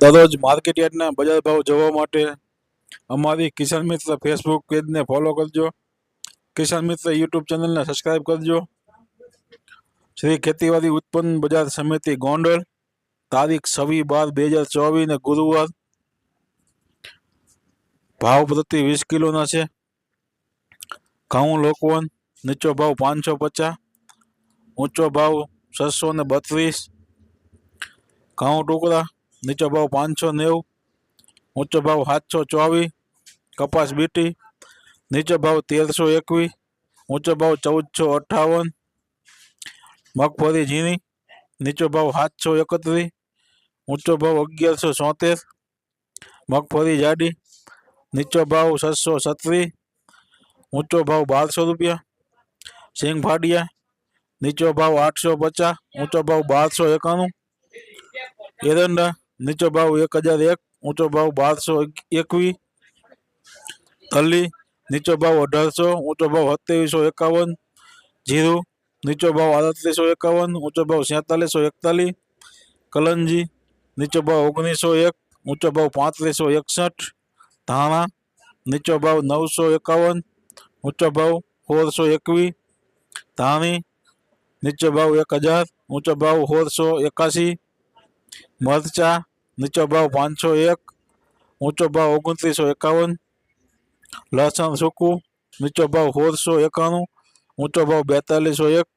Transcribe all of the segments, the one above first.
દરરોજ માર્કેટ યાર્ડના બજાર ભાવ જોવા માટે અમારી કિસાન મિત્ર ફેસબુક પેજને ફોલો કરજો. કિસાન મિત્ર યુટ્યુબ ચેનલને સબસ્ક્રાઈબ કરજો. શ્રી ખેતીવાડી ઉત્પન્ન બજાર સમિતિ ગોંડલ, તારીખ છવ્વીસ બાર બે હજાર ચોવીસ ને ગુરુવાર. ભાવ પ્રતિ વીસ કિલોના છે. ઘઉં લોકવન, નીચો ભાવ પાંચસો પચાસ, ઊંચો ભાવ છસો ને બત્રીસ. ઘઉં ટુકડા નીચો ભાવ પાંચસો નેવું, ઊંચો ભાવ સાતસો ચોવીસ, કપાસ બીટી, નીચો ભાવ તેરસો એકવીસ, ઊંચો ભાવ ચૌદસો અઠ્ઠાવન મગફળી ઝીણી, નીચો ભાવ સાતસો એકત્રીસ, ઊંચો ભાવ અગિયારસો સોતેર મગફળી જાડી, નીચો ભાવ છસો છત્રીસ, ઊંચો ભાવ બારસો રૂપિયા, સિંગ ફાડિયા, નીચો ભાવ આઠસો પચાસ, ઊંચો ભાવ બારસો એકાણું, એરંડા નીચો ભાવ એક હજાર એક, ઊંચો ભાવ બારસો એકવીસ તલી નીચો ભાવ અઢારસો, ઊંચો ભાવ સત્યાવીસો એકાવન, જીરું, નીચો ભાવ આડત્રીસો એકાવન, ઊંચો ભાવ સેતાલીસો એકતાલીસ, કલંજી, નીચો ભાવ ઓગણીસો એક, ઊંચો ભાવ પાંત્રીસો એકસઠ, ધાણા, નીચો ભાવ નવસો એકાવન, ઊંચો ભાવ સોળસો એકવીસ ધાણી, નીચો ભાવ એક હજાર, ઊંચો ભાવ સોળસો એકાસી મરચા, નીચો ભાવ પાંચસો એક, ઊંચો ભાવ ઓગણત્રીસો એકાવન, લસણ સૂકું, નીચો ભાવ સોળસો એકાણું, ઊંચો ભાવ બેતાલીસો એક,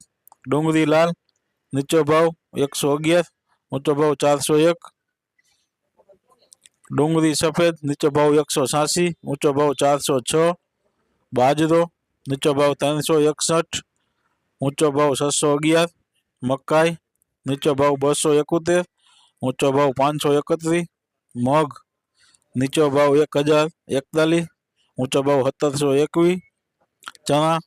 ડુંગળી લાલ, નીચો ભાવ એકસો અગિયાર, ઊંચો ભાવ ચારસો એક, ડુંગળી સફેદ, નીચો ભાવ એકસો છ્યાસી ઊંચો ભાવ ચારસો છ, બાજરો, નીચો ભાવ ત્રણસો એકસઠ, ઊંચો ભાવ છસો અગિયાર, મકાઈ, નીચો ભાવ બસો એકોતેર ઊંચો ભાવ પાંચસો એકત્રીસ, મગ નીચો ભાવ એક હજાર એકતાલીસ, ઊંચો ભાવ સત્તરસો એકવીસ, ચણા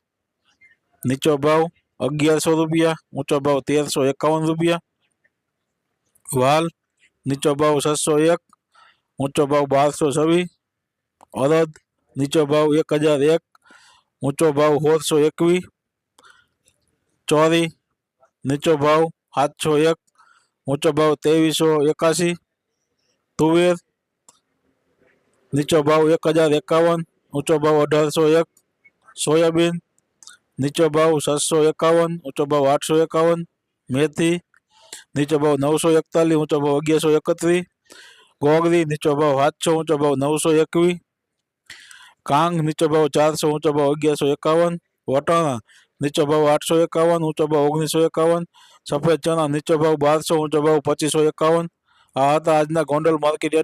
નીચો ભાવ અગિયારસો રૂપિયા, ઊંચો ભાવ તેરસો એકાવન રૂપિયા, વાલ નીચો ભાવ છસો એક, ઊંચો ભાવ બારસો છવ્વીસ અડદ નીચો ભાવ એક હજાર એક, ઊંચો ભાવ સોળસો એકવીસ, ચોરી નીચો ભાવ સાતસો એક ઊંચો ભાવ ત્રેવીસો એકાસી તુવેર નીચો ભાવ એક હજાર એકાવન ઊંચો ભાવ અઢારસો એક, સોયાબીન નીચો ભાવ સાતસો એકાવન ઊંચો ભાવ આઠસો એકાવન, મેથી નીચો ભાવ નવસો એકતાલીસ ઊંચો ભાવ અગિયારસો એકત્રીસ, ગોગરી નીચો ભાવ સાતસો ઊંચો ભાવ નવસો એકવીસ, કાંગ નીચો ભાવ ચારસો ઊંચો ભાવ અગિયારસો એકાવન, વટાણા નીચો ભાવ આઠસો એકાવન ઊંચો ભાવ ઓગણીસો એકાવન, સફેદ ચણા નીચો ભાવ બારસો ઊંચો ભાવ પચીસો એકાવન. આ હતા આજના ગોંડલ માર્કેટ